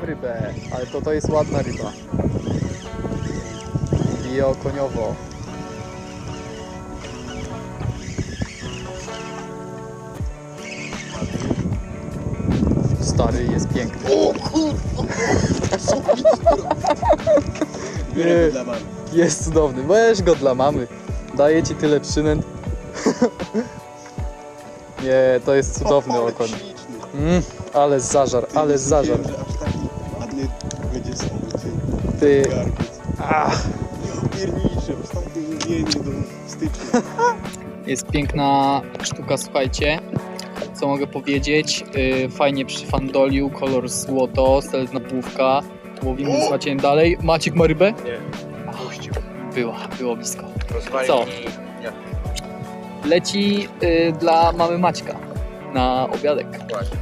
mam rybę, ale to to jest ładna ryba. Bije okoniowo. Stary jest piękny. O kurwa! Biorę go dla mamy. Jest cudowny. Weź go dla mamy. Daję ci tyle przynęt. Nie, to jest cudowny O, ale okon. śliczny. Mm, ale zażar, ale zażar. Będzie sobie Ty. garbiec. Ach. Ja pierniczę, ostatnie łowienie do stycznia. Jest piękna sztuka, słuchajcie. Co mogę powiedzieć? Yy, fajnie przyfandolił, kolor złoto, stelna główka. Łowimy z Maciejem dalej. Maciek ma rybę? Nie. Puścił. Była, było blisko. Rozwalił Co? Leci yy, dla mamy Maćka na obiadek. Właśnie.